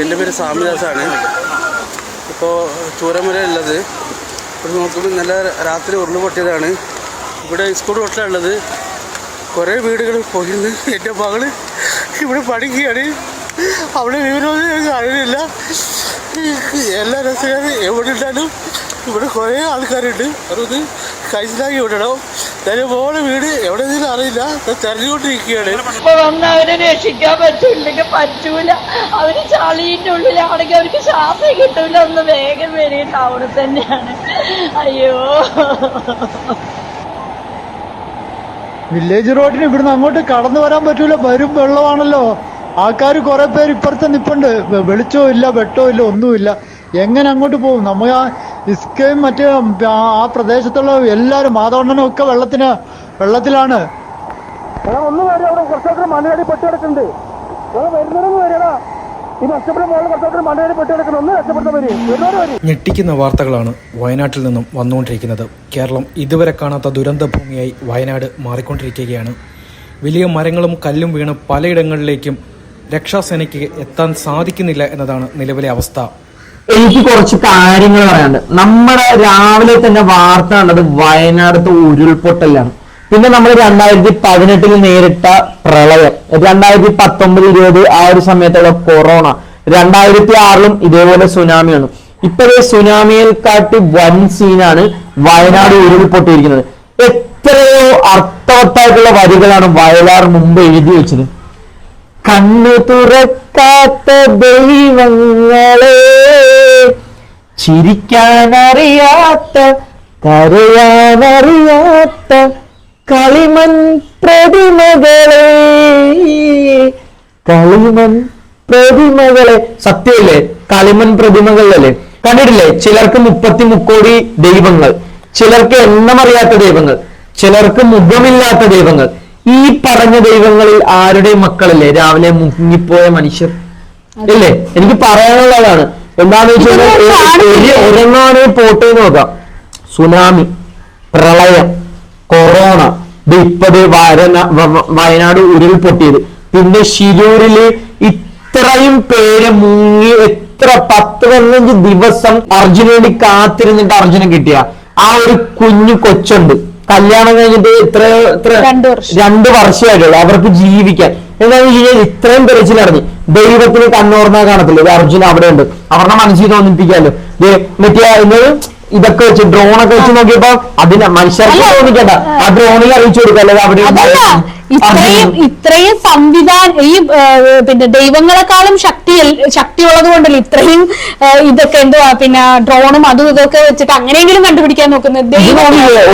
എന്റെ പേര് സ്വാമിദാസാണ്. ഇപ്പോൾ ചൂരമല ഉള്ളത് ഇവിടെ നോക്കുമ്പോൾ നല്ല രാത്രി ഉരുൾ പൊട്ടിയതാണ്. ഇവിടെ സ്കൂൾ റോട്ടിലുള്ളത് കുറേ വീടുകൾ പോയിരുന്നു എന്റെ മകൾ ഇവിടെ പഠിക്കുകയാണ്. അവിടെ വിവരമൊന്നും ഞങ്ങൾക്ക് അറിയില്ല എല്ലാ രസകാരും എവിടെ ഉണ്ടാലും ഇവിടെ കുറേ ആൾക്കാരുണ്ട്. അവരൊന്ന് കഴിച്ചിലാക്കി വിടണം. ഞാൻ മോളെ വീട് എവിടെയെങ്കിലും അറിയില്ല. തെരഞ്ഞുകൊണ്ടിരിക്കുകയാണ്. ഇപ്പൊ വന്ന് അവരെ രക്ഷിക്കാൻ പറ്റൂല്ലെങ്കിൽ പറ്റൂല. അവർ ചളീന്റെ ഉള്ളിലാണെങ്കിൽ അവർക്ക് ശ്വാസം കിട്ടൂല. ഒന്ന് വേഗം വരിക അവിടെ തന്നെയാണ്. അയ്യോ. വില്ലേജ് റോഡിന് ഇവിടുന്ന് അങ്ങോട്ട് കടന്നു വരാൻ പറ്റൂല. വരും വെള്ളമാണല്ലോ. ആൾക്കാർ കുറെ പേര് ഇപ്പുറത്ത് നിപ്പുണ്ട്. വെളിച്ചോ വെളിച്ചവും ഇല്ല വെട്ടോ ഇല്ല ഒന്നുമില്ല. എങ്ങനെ അങ്ങോട്ട് പോകും? നമ്മൾ ആ ഇസ്കയും മറ്റേ ആ ആ പ്രദേശത്തുള്ള എല്ലാവരും മാതവണ്ണനും ഒക്കെ വെള്ളത്തിന് വെള്ളത്തിലാണ്. ഒന്ന് വരെ അവിടെ കുറച്ചൊക്കെ പെട്ട് കിടക്കുന്നുണ്ട് വരുന്നവരൊന്നും വരടാ ഞെട്ടിക്കുന്ന വാർത്തകളാണ് വയനാട്ടിൽ നിന്നും വന്നുകൊണ്ടിരിക്കുന്നത്. കേരളം ഇതുവരെ കാണാത്ത ദുരന്ത ഭൂമിയായി വയനാട് മാറിക്കൊണ്ടിരിക്കുകയാണ്. വലിയ മരങ്ങളും കല്ലും വീണ് പലയിടങ്ങളിലേക്കും രക്ഷാസേനയ്ക്ക് എത്താൻ സാധിക്കുന്നില്ല എന്നതാണ് നിലവിലെ അവസ്ഥ. എനിക്ക് കുറച്ച് കാര്യങ്ങൾ പറയാനുണ്ട്. നമ്മുടെ രാവിലെ തന്നെ വാർത്ത കണ്ടത് വയനാടത്തെ ഉരുൾപൊട്ടലാണ്. പിന്നെ നമ്മൾ രണ്ടായിരത്തി പതിനെട്ടിൽ നേരിട്ട പ്രളയം രണ്ടായിരത്തി പത്തൊമ്പത് ഇരുപത് ആ ഒരു സമയത്തുള്ള കൊറോണ രണ്ടായിരത്തി ആറിലും ഇതേപോലെ സുനാമിയാണ് ഇപ്പോഴേ സുനാമിയിൽ കാട്ടി വൻ സീനാണ് വയനാട് ഉരുൾപൊട്ടിയിരിക്കുന്നത്. എത്രയോ അർത്ഥവത്തായിട്ടുള്ള വരികളാണ് വയലാർ മുമ്പ് എഴുതി വെച്ചത്. കണ്ണു തുറക്കാത്ത ദൈവങ്ങളെ ചിരിക്കാനറിയാത്ത കരയാനറിയാത്ത കളിമൺ പ്രതിമകളെ. കളിമൺ പ്രതിമകളെ. സത്യമല്ലേ കളിമൺ പ്രതിമകളല്ലേ? കണ്ടിട്ടില്ലേ? ചിലർക്ക് മുപ്പത്തി മുക്കോടി ദൈവങ്ങൾ. ചിലർക്ക് എണ്ണമറിയാത്ത ദൈവങ്ങൾ. ചിലർക്ക് മുഖമില്ലാത്ത ദൈവങ്ങൾ. ഈ പറഞ്ഞ ദൈവങ്ങളിൽ ആരുടെ മക്കളല്ലേ? രാവിലെ മുങ്ങിപ്പോയ മനുഷ്യർ. ഇല്ലേ? എനിക്ക് പറയാനുള്ളതാണ് എന്താന്ന് വെച്ച് കഴിഞ്ഞാൽ ഒരു ഒരെണ്ണാണ് പോട്ടെ നോക്കാം. സുനാമി പ്രളയം കൊറോണ ഇപ്പത് വയന- വയനാട് ഉരുൾപൊട്ടിയത് പിന്നെ ശിരൂരിൽ ഇത്രയും പേര് മുങ്ങി എത്ര പത്ത് പതിനഞ്ച് ദിവസം അർജുന വേണ്ടി കാത്തിരുന്നിട്ട് അർജുന കിട്ടിയ. ആ ഒരു കുഞ്ഞു കൊച്ചുണ്ട്. കല്യാണം കഴിഞ്ഞിട്ട് ഇത്ര ഇത്ര രണ്ട് വർഷം. രണ്ട് വർഷമായിട്ടുള്ളൂ അവർക്ക് ജീവിക്കാൻ. എന്താണെന്ന് വെച്ച് കഴിഞ്ഞാൽ ഇത്രയും തെരച്ചിലറിഞ്ഞ് ദൈവത്തിന് കണ്ണോർന്നാ കാണത്തില്ല. അർജുന അവിടെ ഉണ്ട് അവരുടെ മനസ്സിൽ തോന്നിപ്പിക്കാമല്ലോ മറ്റേ എന്നത് ഇതൊക്കെ വെച്ച് ഡ്രോണൊക്കെ വെച്ച് നോക്കിയപ്പോ അതിന് മനുഷ്യർക്ക്. തോന്നിക്കണ്ട. ആ ഡ്രോണിൽ അറിയിച്ചു കൊടുക്കല്ലേ അവിടെ ഇത്രയും ഇത്രയും സംവിധാനം ഈ പിന്നെ ദൈവങ്ങളെക്കാളും ശക്തി ശക്തിയുള്ളത് കൊണ്ടല്ലേ ഇത്രയും ഇതൊക്കെ എന്തുവാ പിന്നെ ഡ്രോണും അതും ഇതൊക്കെ വെച്ചിട്ട് അങ്ങനെയെങ്കിലും കണ്ടുപിടിക്കാൻ നോക്കുന്നത്?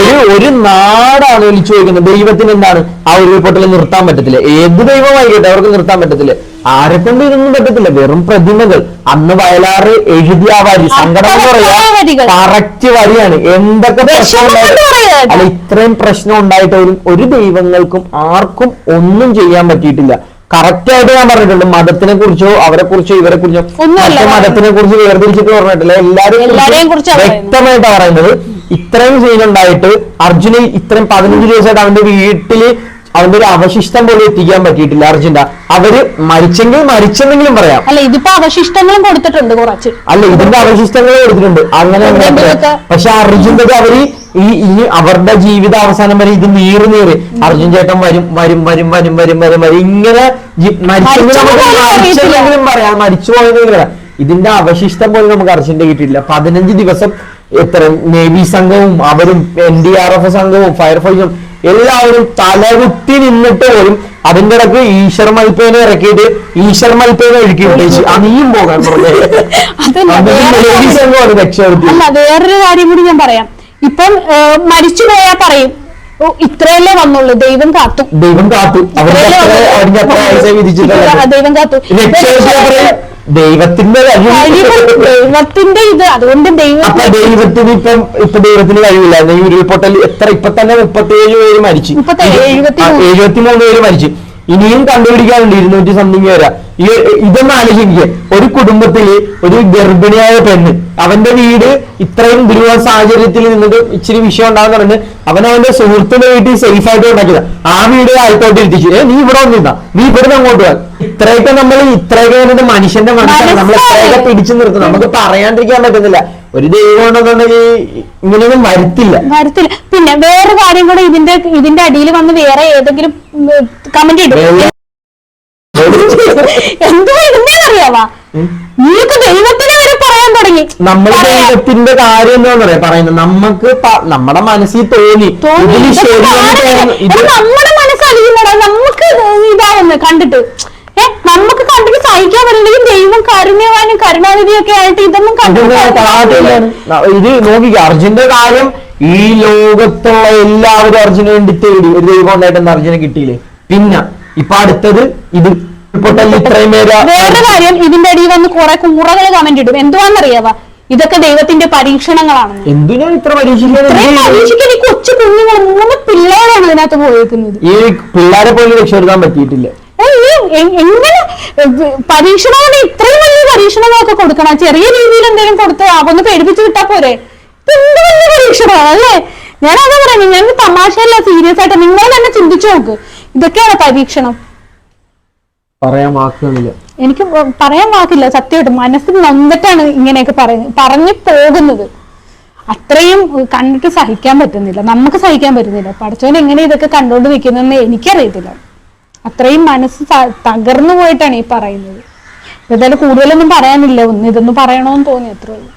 ഒരു ഒരു നാടാണ് വിളിച്ചു ചോദിക്കുന്നത്. ദൈവത്തിന് എന്താണ് ആ ഉരുൾപൊട്ടൽ നിർത്താൻ പറ്റത്തില്ല. ഏത് ദൈവമായിക്കോട്ടെ അവർക്ക് നിർത്താൻ പറ്റത്തില്ല. ആരെ കൊണ്ട് ഇതൊന്നും പറ്റത്തില്ല? വെറും പ്രതിമകൾ. അന്ന് വയലാറ് എഴുതിയ ആ വരി സങ്കടം എന്ന് പറയാ കറക്റ്റ് വരിയാണ്. എന്തൊക്കെ പ്രശ്നം വിഷമം ഉണ്ടായിട്ട് കൊണ്ട് പറയാ. അല്ല ഇത്രയും പ്രശ്നം ഉണ്ടായിട്ട് ഒരു ഒരു ദൈവങ്ങൾക്കും ആർക്കും ഒന്നും ചെയ്യാൻ പറ്റിയിട്ടില്ല. കറക്റ്റ് ആയിട്ട് ഞാൻ പറഞ്ഞിട്ടുണ്ട്. മതത്തിനെ കുറിച്ചോ അവരെ കുറിച്ചോ ഇവരെ കുറിച്ചോ മറ്റു മതത്തിനെ കുറിച്ച് വേർതിരിച്ചിട്ട് പറഞ്ഞിട്ടില്ല. എല്ലാരെയും. വ്യക്തമായിട്ടാ പറയുന്നത്. ഇത്രയും സീനുണ്ടായിട്ട് അർജുന് ഇത്രയും പതിനഞ്ച് ദിവസമായിട്ട് അവന്റെ വീട്ടിൽ അവന്റെ ഒരു അവശിഷ്ടം പോലും എത്തിക്കാൻ പറ്റിയിട്ടില്ല. അർജുന്റെ അവർ മരിച്ചെങ്കിൽ മരിച്ചെന്നെങ്കിലും പറയാം. അല്ല ഇതിപ്പോ അവശിഷ്ടങ്ങളും കൊടുത്തിട്ടുണ്ട് കുറച്ച്. അല്ല ഇതിന്റെ അവശിഷ്ടങ്ങൾ കൊടുത്തിട്ടുണ്ട്. അങ്ങനെ പക്ഷെ അർജുന്റെ അവർ ഈ ഇനി അവരുടെ ജീവിത അവസാനം വരെ ഇത് നീറി നീറി. അർജുൻ ചേട്ടൻ വരും വരും വരും വരും വരും വരും വരും. ഇങ്ങനെ മരിച്ചെന്നെങ്കിലും പറയാം. മരിച്ചു പോയെങ്കിലും പറയാം. ഇതിന്റെ അവശിഷ്ടം പോലും നമുക്ക് അർജുന്റെ കിട്ടിയില്ല പതിനഞ്ച് ദിവസം എത്ര നേവി സംഘവും അവരും എൻ ഡി ആർ എഫ് സംഘവും ഫയർഫോഴ്സും എല്ലാവരും തലകുത്തി നിന്നിട്ട് പോലും അതിന്റെ ഇടയ്ക്ക് ഈശ്വർ മൽപ്പേനെ ഇറക്കിയിട്ട് ഈശ്വർ മൽപ്പേനെ ഒഴുക്കി വിട്ടേച്ച് അനിയും പോകാൻ പറഞ്ഞു അല്ല വേറൊരു കാര്യം കൂടി ഞാൻ പറയാം. ഇപ്പം മരിച്ചു പോയാൽ പറയും. ഇത്രയല്ലേ വന്നുള്ളൂ. ദൈവം കാത്തു. ദൈവം കാത്തു. ദൈവം കാത്തു. ദൈവത്തിന്റെ ദൈവത്തിന്റെ ഇത്. അതുകൊണ്ട് ദൈവം ദൈവത്തിന് ഇപ്പം ഇപ്പൊ ദൈവത്തിന് കഴിവില്ല. ഈ ഉരുൾപൊട്ടൽ എത്ര ഇപ്പൊ തന്നെ മുപ്പത്തിയേഴ് പേര് മരിച്ചു. എഴുപത്തിമൂന്ന്. പേര് മരിച്ചു. ഇനിയും കണ്ടുപിടിക്കാനുണ്ട് ഇരുന്നൂറ്റി സംതിങ് വരാ ഇതൊന്ന് ആലോചിക്കുക ഒരു കുടുംബത്തിൽ ഒരു ഗർഭിണിയായ പെണ്ണ് അവന്റെ വീട് ഇത്രയും ദുരൂഹ സാഹചര്യത്തിൽ നിന്നിട്ട് ഇച്ചിരി വിഷയം ഉണ്ടാകുന്ന പറഞ്ഞ് അവൻ അവന്റെ സുഹൃത്തിന്റെ വീട്ടിൽ സേഫ് ആയിട്ട് ഉണ്ടാക്കിയതാ. ആ വീട് ആയിക്കോട്ട് ഇരുത്തിച്ചു ഏ നീ ഇവിടെ വന്നിരുന്ന? നീ ഇവിടുന്ന് അങ്ങോട്ട് പോകാൻ ഇത്രയൊക്കെ നമ്മൾ ഇത്രയൊക്കെ വന്നിട്ട് മനുഷ്യന്റെ മനസ്സിലാണ് നമ്മൾ ഇത്രയൊക്കെ പിടിച്ചു നിർത്തുന്നത് നമുക്ക് പറയാണ്ടിരിക്കാൻ പറ്റുന്നില്ല. ഒരു ദൈവം ഉണ്ടെന്നുണ്ടെങ്കിൽ ഇങ്ങനെയൊന്നും വരുത്തില്ല. വരത്തില്ല. പിന്നെ വേറെ കാര്യം കൂടെ ഇതിന്റെ ഇതിന്റെ അടിയിൽ വന്ന് വേറെ ഏതെങ്കിലും കമന്റ് ഇടും എന്തോ ഇടുന്നറിയാവാ നീക്ക് ദൈവത്തിനെ വരെ പറയാൻ തുടങ്ങി. നമ്മൾ ദൈവത്തിന്റെ കാര്യം എന്താ പറയാ പറയുന്നത് നമുക്ക് നമ്മുടെ മനസ്സിൽ തോന്നി. ഇതിന് മനസ്സ് നമ്മുടെ മനസ്സറിയുന്നടാ നമുക്ക് ഇതാവുന്നു കണ്ടിട്ട്. ഏ നമുക്ക് കണ്ടിട്ട് സഹിക്കാൻ പറ്റില്ലെങ്കിൽ ദൈവം കരുണ്യവാനും കരുണാനിധിയൊക്കെ ആയിട്ട് ഇതൊന്നും കണ്ടിട്ടില്ല ഇത് നോക്കിക്ക അർജുന്റെ കാര്യം ഈ ലോകത്തുള്ള എല്ലാവരും അർജുന വേണ്ടി തേടി ഒരു ദൈവം ഉണ്ടായിട്ട് അർജുനെ കിട്ടിയില്ലേ? പിന്നെ ഇപ്പൊ അടുത്തത് ഇത്. പൊട്ടൽ ഇത്രയും പേര്? വേറെ കാര്യം ഇതിന്റെ അടിയിൽ വന്ന് കുറെ കൂറകൾ കമന്റ് ഇടും. എന്തുവാന്നറിയാവാ? ഇതൊക്കെ ദൈവത്തിന്റെ പരീക്ഷണങ്ങളാണ് എന്തിനാണ് ഇത്ര പരീക്ഷിക്കാൻ ഈ കൊച്ചു കുഞ്ഞുങ്ങൾ മൂന്ന് പിള്ളേരാണ് ഇതിനകത്ത് പോയിരിക്കുന്നത് ഈ പിള്ളേരെ പോലും രക്ഷപ്പെടുത്താൻ പറ്റിയിട്ടില്ല. എങ്ങനെ പരീക്ഷണങ്ങൾ ഇത്രയും വലിയ പരീക്ഷണങ്ങളൊക്കെ കൊടുക്കണം. ചെറിയ രീതിയിൽ എന്തെങ്കിലും കൊടുത്ത് അവന്ന് പേടിപ്പിച്ചു വിട്ടാ പോരെ. എന്ത് വലിയ പരീക്ഷണമാണ് അല്ലേ? ഞാൻ അതാ പറയുന്നത് ഞാൻ തമാശയല്ല സീരിയസ് ആയിട്ട് നിങ്ങൾ തന്നെ ചിന്തിച്ചു നോക്ക്. ഇതൊക്കെയാണ് പരീക്ഷണം. പറയാൻ എനിക്ക് പറയാൻ വാക്കില്ല സത്യമായിട്ട്. മനസ്സിൽ നന്നിട്ടാണ് ഇങ്ങനെയൊക്കെ പറയുന്നത് പറഞ്ഞു പോകുന്നത്. അത്രയും കണ്ടിട്ട് സഹിക്കാൻ പറ്റുന്നില്ല. നമുക്ക് സഹിക്കാൻ പറ്റുന്നില്ല. പഠിച്ചവൻ എങ്ങനെ ഇതൊക്കെ കണ്ടോണ്ട് നിൽക്കുന്നതെന്ന് എനിക്കറിയത്തില്ല. അത്രയും മനസ്സ് തകർന്നു പോയിട്ടാണ് ഈ പറയുന്നത്. ഏതായാലും കൂടുതലൊന്നും പറയാനില്ല. ഒന്ന് ഇതൊന്നും പറയണോന്ന് തോന്നി അത്രേ ഉള്ളൂ.